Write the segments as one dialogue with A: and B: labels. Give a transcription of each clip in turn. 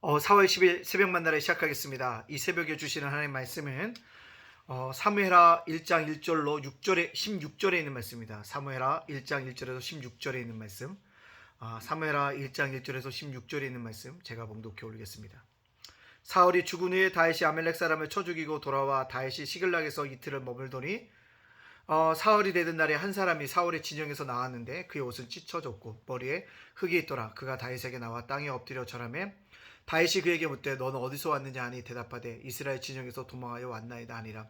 A: 어, 4월 10일 새벽 만나를 시작하겠습니다. 이 새벽에 주시는 하나님 말씀은 어, 사무엘하 1장 1절로 6절에 16절에 있는 말씀입니다. 사무엘하 1장 1절에서 16절에 있는 말씀. 아, 사무엘하 1장 1절에서 16절에 있는 말씀 제가 봉독해 올리겠습니다. 사울이 죽은 후에 다윗이 아멜렉 사람을 쳐 죽이고 돌아와 다윗이 시글락에서 이틀을 머물더니 어, 사흘이 되던 날에 한 사람이 사울의 진영에서 나왔는데 그의 옷은 찢어졌고 머리에 흙이 있더라. 그가 다윗에게 나와 땅에 엎드려 절하며 다윗이 그에게 묻되 너는 어디서 왔느냐 하니 대답하되 이스라엘 진영에서 도망하여 왔나이다 아니라.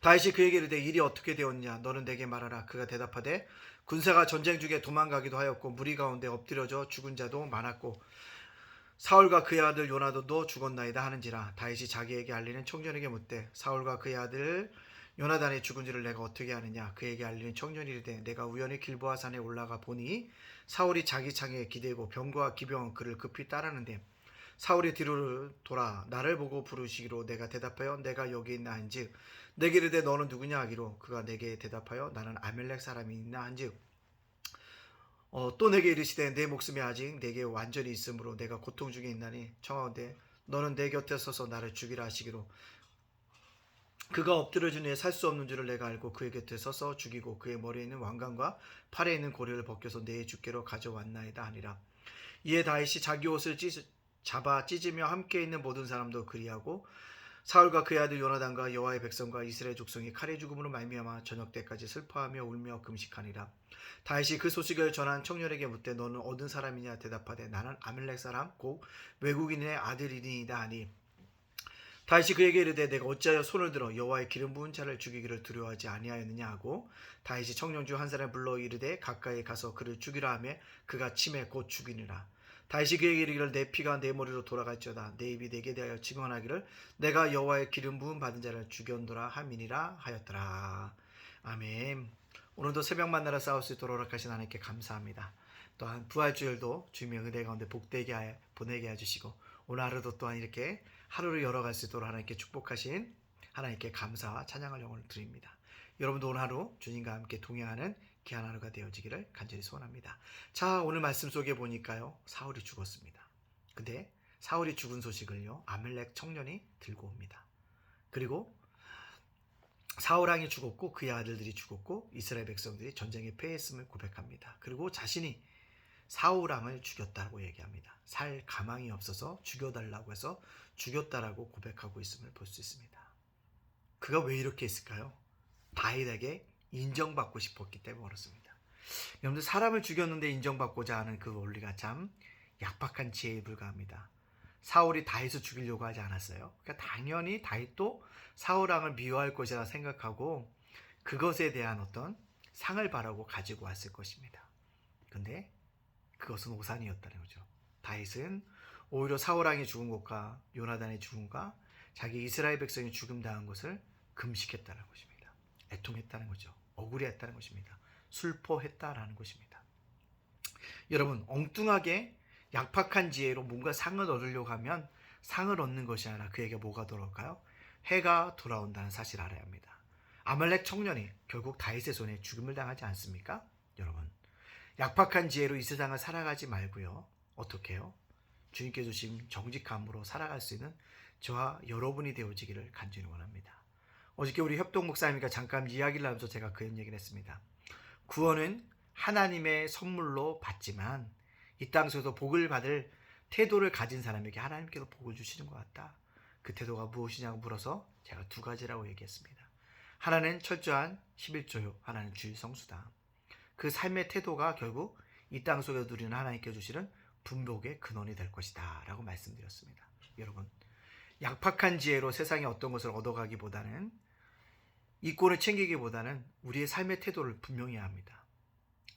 A: 다윗이 그에게 이르되 일이 어떻게 되었냐? 너는 내게 말하라. 그가 대답하되 군사가 전쟁 중에 도망가기도 하였고 무리 가운데 엎드려져 죽은 자도 많았고 사울과 그의 아들 요나단도 죽었나이다 하는지라. 다윗이 자기에게 알리는 청년에게 묻되 사울과 그의 아들 요나단이 죽은지를 내가 어떻게 아느냐? 그에게 알리는 청년이 이르되 내가 우연히 길보아 산에 올라가 보니 사울이 자기 창에 기대고 병거와 기병은 그를 급히 따르는데 사울이 뒤로 돌아 나를 보고 부르시기로 내가 대답하여 내가 여기 있나 한즉 내게 이르되 너는 누구냐 하기로 그가 내게 대답하여 나는 아멜렉 사람이 있나 한즉 어, 또 내게 이르시되 내 목숨이 아직 내게 완전히 있으므로 내가 고통 중에 있나니 청하건대 너는 내 곁에 서서 나를 죽이라 하시기로 그가 엎드려준 후에 살수 없는 줄을 내가 알고 그의 곁에 서서 죽이고 그의 머리에 있는 왕관과 팔에 있는 고리를 벗겨서 내 주께로 가져왔나이다 하니라. 이에 다윗이 자기 옷을 찢, 잡아 찢으며 함께 있는 모든 사람도 그리하고 사울과 그의 아들 요나단과 여호와의 백성과 이스라엘 족속이 칼의 죽음으로 말미암아 저녁 때까지 슬퍼하며 울며 금식하니라. 다윗이 그 소식을 전한 청년에게 묻되 너는 어떤 사람이냐? 대답하되 나는 아멜렉 사람 곧 외국인의 아들이니이다 하니. 다윗이 그에게 이르되 내가 어찌하여 손을 들어 여호와의 기름 부은 자를 죽이기를 두려워하지 아니하였느냐? 하고 다윗이 청년 중 한 사람을 불러 이르되 가까이 가서 그를 죽이라 하며 그가 침에 곧 죽이니라 다윗이 그에게 이르기를 내 피가 내 머리로 돌아갈지어다. 내 입이 내게 대하여 증언하기를 내가 여호와의 기름 부음 받은 자를 죽였노라 함이니라 하였더라. 아멘. 오늘도 새벽 만나러 싸울 수 있도록 허락하신 하나님께 감사합니다. 또한 부활주일도 주님의 은혜 가운데 복되게 하여 보내게 해주시고 오늘 하루도 또한 이렇게 하루를 열어갈 수 있도록 하나님께 축복하신 하나님께 감사와 찬양을 영원을 드립니다. 여러분도 오늘 하루 주님과 함께 동행하는 귀한 하루가 되어지기를 간절히 소원합니다. 자, 오늘 말씀 속에 보니까요. 사울이 죽었습니다. 근데 사울이 죽은 소식을요. 아멜렉 청년이 들고 옵니다. 그리고 사울왕이 죽었고 그의 아들들이 죽었고 이스라엘 백성들이 전쟁에 패했음을 고백합니다. 그리고 자신이 사울왕을 죽였다고 얘기합니다. 살 가망이 없어서 죽여달라고 해서 죽였다라고 고백하고 있음을 볼 수 있습니다. 그가 왜 이렇게 했을까요? 다윗에게 인정받고 싶었기 때문에 그렇습니다. 여러분들 사람을 죽였는데 인정받고자 하는 그 원리가 참 약박한 지혜에 불과합니다. 사울이 다윗을 죽이려고 하지 않았어요. 그러니까 당연히 다윗도 사울왕을 미워할 것이라 생각하고 그것에 대한 어떤 상을 바라고 가지고 왔을 것입니다. 근데 그것은 오산이었다는 거죠. 다윗은 오히려 사울왕이 죽은 것과 요나단의 죽음과 자기 이스라엘 백성이 죽음 당한 것을 금식했다는 것입니다. 애통했다는 거죠. 억울해했다는 것입니다. 슬퍼했다라는 것입니다. 여러분 엉뚱하게 약박한 지혜로 뭔가 상을 얻으려고 하면 상을 얻는 것이 아니라 그에게 뭐가 돌아올까요? 해가 돌아온다는 사실 알아야 합니다. 아말렉 청년이 결국 다윗의 손에 죽음을 당하지 않습니까? 여러분 약박한 지혜로 이 세상을 살아가지 말고요. 어떻게 해요? 주님께 주신 정직함으로 살아갈 수 있는 저와 여러분이 되어지기를 간절히 원합니다. 어저께 우리 협동 목사님과 잠깐 이야기를 하면서 제가 그런 얘기를 했습니다. 구원은 하나님의 선물로 받지만 이 땅에서도 복을 받을 태도를 가진 사람에게 하나님께서 복을 주시는 것 같다. 그 태도가 무엇이냐고 물어서 제가 두 가지라고 얘기했습니다. 하나는 철저한 11조요. 하나는 주의 성수다. 그 삶의 태도가 결국 이 땅 속에 누리는 하나님께 주시는 분복의 근원이 될 것이다. 라고 말씀드렸습니다. 여러분, 약박한 지혜로 세상에 어떤 것을 얻어가기보다는 이권을 챙기기보다는 우리의 삶의 태도를 분명히 합니다.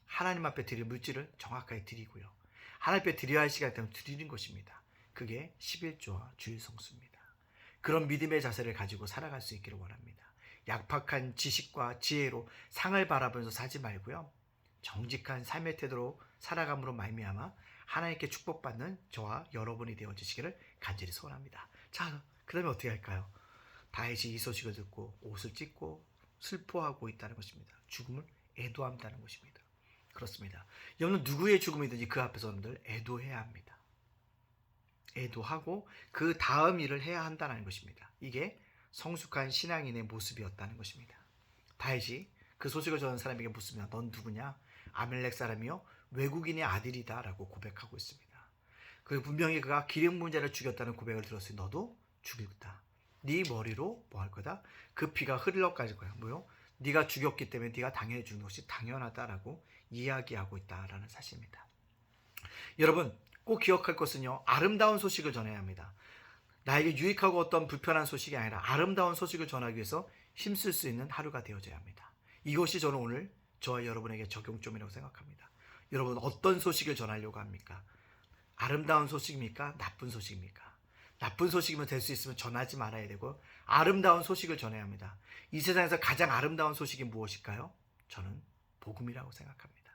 A: 하나님 앞에 드릴 물질을 정확하게 드리고요. 하나님 앞에 드려야 할 시간 때문에 드리는 것입니다. 그게 11조와 주의 성수입니다. 그런 믿음의 자세를 가지고 살아갈 수 있기를 원합니다. 약박한 지식과 지혜로 상을 바라보면서 사지 말고요. 정직한 삶의 태도로 살아감으로 말미암아 하나님께 축복받는 저와 여러분이 되어 주시기를 간절히 소원합니다. 자, 그 다음에 어떻게 할까요? 다윗이 이 소식을 듣고 옷을 찢고 슬퍼하고 있다는 것입니다. 죽음을 애도한다는 것입니다. 그렇습니다. 여러분 누구의 죽음이든지 그 앞에서 여러분들 애도해야 합니다. 애도하고 그 다음 일을 해야 한다는 것입니다. 이게 성숙한 신앙인의 모습이었다는 것입니다. 다윗이 그 소식을 전한 사람에게 묻습니다. 넌 누구냐? 아멜렉 사람이요 외국인의 아들이다라고 고백하고 있습니다. 그리고 분명히 그가 기름 문제를 죽였다는 고백을 들었으니 너도 죽일다. 네 머리로 뭐 할 거다? 그 피가 흘러갈 거야. 뭐요? 네가 죽였기 때문에 네가 당연히 죽는 것이 당연하다라고 이야기하고 있다라는 사실입니다. 여러분 꼭 기억할 것은요 아름다운 소식을 전해야 합니다. 나에게 유익하고 어떤 불편한 소식이 아니라 아름다운 소식을 전하기 위해서 힘쓸 수 있는 하루가 되어져야 합니다. 이것이 저는 오늘 저와 여러분에게 적용점이라고 생각합니다. 여러분 어떤 소식을 전하려고 합니까? 아름다운 소식입니까? 나쁜 소식입니까? 나쁜 소식이면 될 수 있으면 전하지 말아야 되고 아름다운 소식을 전해야 합니다. 이 세상에서 가장 아름다운 소식이 무엇일까요? 저는 복음이라고 생각합니다.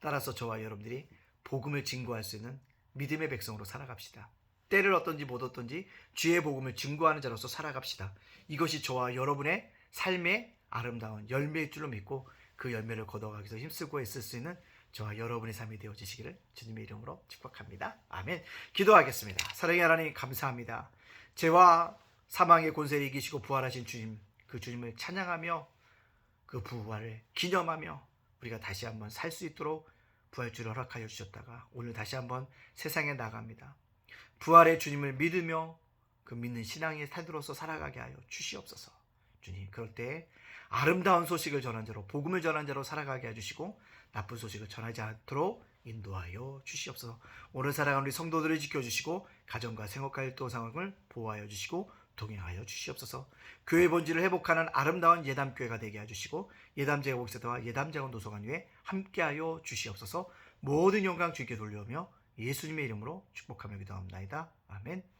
A: 따라서 저와 여러분들이 복음을 증거할 수 있는 믿음의 백성으로 살아갑시다. 때를 어떤지 못 어떤지 주의 복음을 증거하는 자로서 살아갑시다. 이것이 저와 여러분의 삶의 아름다운 열매일 줄로 믿고 그 열매를 거둬가기 위해서 힘쓰고 애쓸 수 있는 저와 여러분의 삶이 되어지시기를 주님의 이름으로 축복합니다. 아멘. 기도하겠습니다. 사랑의 하나님 감사합니다. 죄와 사망의 권세를 이기시고 부활하신 주님, 그 주님을 찬양하며 그 부활을 기념하며 우리가 다시 한번 살 수 있도록 부활주를 허락하여 주셨다가 오늘 다시 한번 세상에 나갑니다. 부활의 주님을 믿으며 그 믿는 신앙의 태도로서 살아가게 하여 주시옵소서. 주님, 그럴 때 아름다운 소식을 전한 자로 복음을 전한 자로 살아가게 해주시고 나쁜 소식을 전하지 않도록 인도하여 주시옵소서. 오늘 살아가는 우리 성도들을 지켜주시고 가정과 일도 상황을 보호하여 주시고 동행하여 주시옵소서. 교회 본질을 회복하는 아름다운 예담교회가 되게 해주시고 예담제가 목사와 예담제원 도서관 위에 함께하여 주시옵소서. 모든 영광 주께 돌려오며 예수님의 이름으로 축복하며 기도합니다. 아멘.